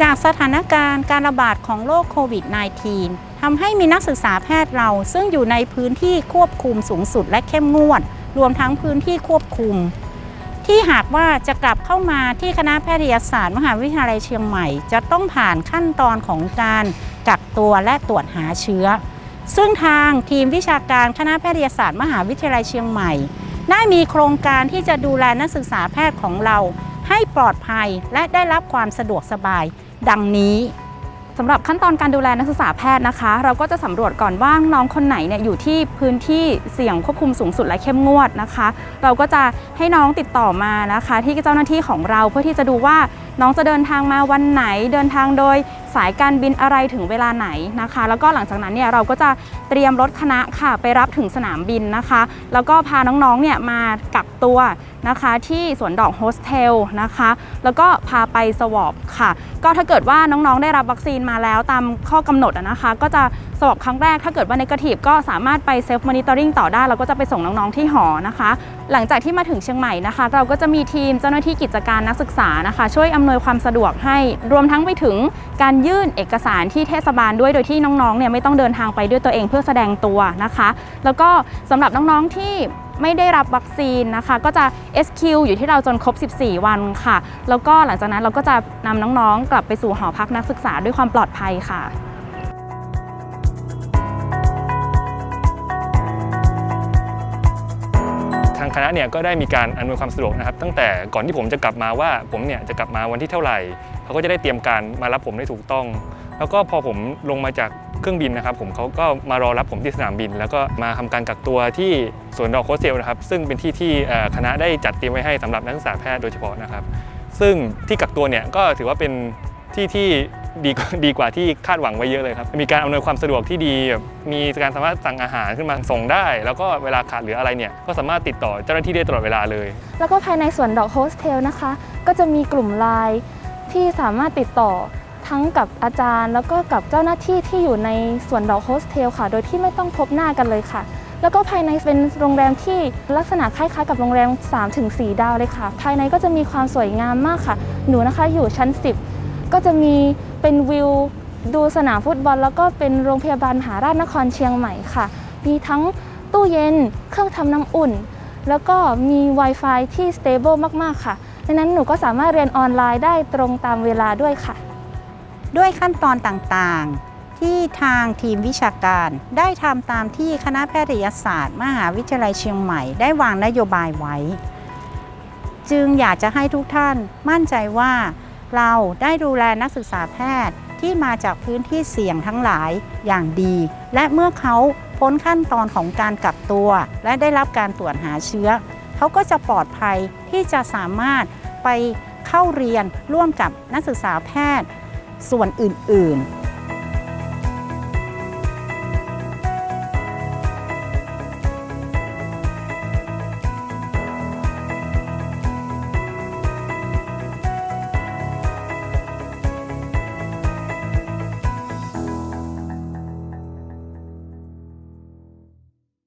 จากสถานการณ์การระบาดของโรคโควิด -19 ทำให้มีนักศึกษาแพทย์เรา ซึ่งอยู่ในพื้นที่ควบคุมสูงสุดและเข้มงวด รวมทั้งพื้นที่ควบคุม ที่หากว่าจะกลับเข้ามาที่คณะแพทยศาสตร์มหาวิทยาลัยเชียงใหม่ จะต้องผ่านขั้นตอนของการกักตัวและตรวจหาเชื้อ ซึ่งทางทีมวิชาการคณะแพทยศาสตร์มหาวิทยาลัยเชียงใหม่ ได้มีโครงการที่จะดูแลนักศึกษาแพทย์ของเรา ให้ปลอดภัยและได้รับความสะดวกสบายดังนี้สำหรับขั้นตอนการดูแลนักศึกษาแพทย์นะคะ เราก็จะสำรวจก่อนว่าน้องคนไหนเนี่ยอยู่ที่พื้นที่เสี่ยงควบคุมสูงสุดและเข้มงวดนะคะ เราก็จะให้น้องติดต่อมานะคะ ที่เจ้าหน้าที่ของเราเพื่อที่จะดูว่าน้องจะเดินทางมาวันไหน เดินทางโดยสายการบินอะไรถึงเวลาไหนนะคะ แล้วก็หลังจากนั้นเนี่ยเราก็จะเตรียมรถคณะค่ะไปรับถึงสนามบินนะคะ แล้วก็พาน้องๆเนี่ยมากักตัว นะคะที่สวนดอกโฮสเทลนะคะ แล้วก็พาไปสวอปค่ะ ก็ถ้าเกิดว่าน้องๆได้รับวัคซีนมาแล้วตามข้อกำหนดนะคะ ก็จะสวอปครั้งแรกถ้าเกิดว่าในกาทีฟก็สามารถไปเซฟมอนิเตอร์ริงต่อได้เราก็จะไปส่งน้องๆที่หอนะคะ หลังจากที่มาถึงเชียงใหม่นะคะ เราก็จะมีทีมเจ้าหน้าที่กิจการนักศึกษานะคะ ช่วยอำนวยความสะดวกให้รวมทั้งไปถึงการยื่นเอกสารที่เทศบาลด้วยโดยที่น้องๆเนี่ยไม่ต้องเดินทางไปด้วยตัวเองเพื่อแสดงตัวนะคะ แล้วก็สำหรับน้องๆที่ ไม่ได้รับวัคซีนนะคะ ก็จะ SQ อยู่ที่เราจนครบ 14 วันค่ะ แล้วก็หลังจากนั้นเราก็จะนำน้องๆ กลับไปสู่หอพักนักศึกษาด้วยความปลอดภัยค่ะทางคณะเนี่ยก็ได้มีการอำนวยความสะดวกนะครับตั้งแต่ก่อนที่ผมจะกลับมาว่าผมเนี่ยจะกลับมาวันที่เท่าไหร่เขาก็จะได้เตรียมการมารับผมได้ถูกต้อง แล้วก็พอผมลงมาจาก เครื่องบินนะครับผมเขาก็มารอรับผมที่สนามบิน แล้วก็มาทำการกักตัวที่สวนดอกโคสเซลนะครับซึ่งเป็นที่ที่คณะได้จัดเตรียมไว้ให้สำหรับนักศึกษาแพทย์โดยเฉพาะนะครับ ซึ่งที่กักตัวเนี่ยก็ถือว่าเป็นที่ที่ดีดีกว่าที่คาดหวังไว้เยอะเลยครับ มีการอำนวยความสะดวกที่ดี มีการสามารถสั่งอาหารขึ้นมาส่งได้ แล้วก็เวลาขาดเหลืออะไรเนี่ย ก็สามารถติดต่อเจ้าหน้าที่ได้ตลอดเวลาเลย แล้วก็ภายในสวนดอกโฮสเทลนะคะ ก็จะมีกลุ่มไลน์ที่สามารถติดต่อ ทั้งกับอาจารย์ แล้วก็กับเจ้าหน้าที่ที่อยู่ในส่วนดอกโฮสเทลค่ะ โดยที่ไม่ต้องพบหน้ากันเลยค่ะ แล้วก็ภายในเป็นโรงแรมที่ลักษณะคล้ายๆกับโรงแรม 3-4 ดาวเลยค่ะ ภายในก็จะมีความสวยงามมากค่ะ หนูนะคะอยู่ชั้น 10 ก็จะมีเป็นวิวดูสนามฟุตบอล แล้วก็เป็นโรงพยาบาลมหาราชนครเชียงใหม่ค่ะ มีทั้งตู้เย็น เครื่องทำน้ำอุ่น แล้วก็มี Wi-Fi ที่ stable มาก ๆ ค่ะดังนั้นหนูก็สามารถเรียนออนไลน์ได้ตรงตามเวลาด้วยค่ะ ด้วยขั้นตอนต่างๆ ที่ทางทีมวิชาการ ได้ทำตามที่คณะแพทยศาสตร์ มหาวิทยาลัยเชียงใหม่ได้วางนโยบายไว้ จึงอยากจะให้ทุกท่านมั่นใจว่า เราได้ดูแลนักศึกษาแพทย์ที่มาจากพื้นที่เสี่ยงทั้งหลายอย่างดี และเมื่อเขาพ้นขั้นตอนของการกักตัว และได้รับการตรวจหาเชื้อ เขาก็จะปลอดภัยที่จะสามารถไปเข้าเรียนร่วมกับนักศึกษาแพทย์ ส่วนอื่นๆ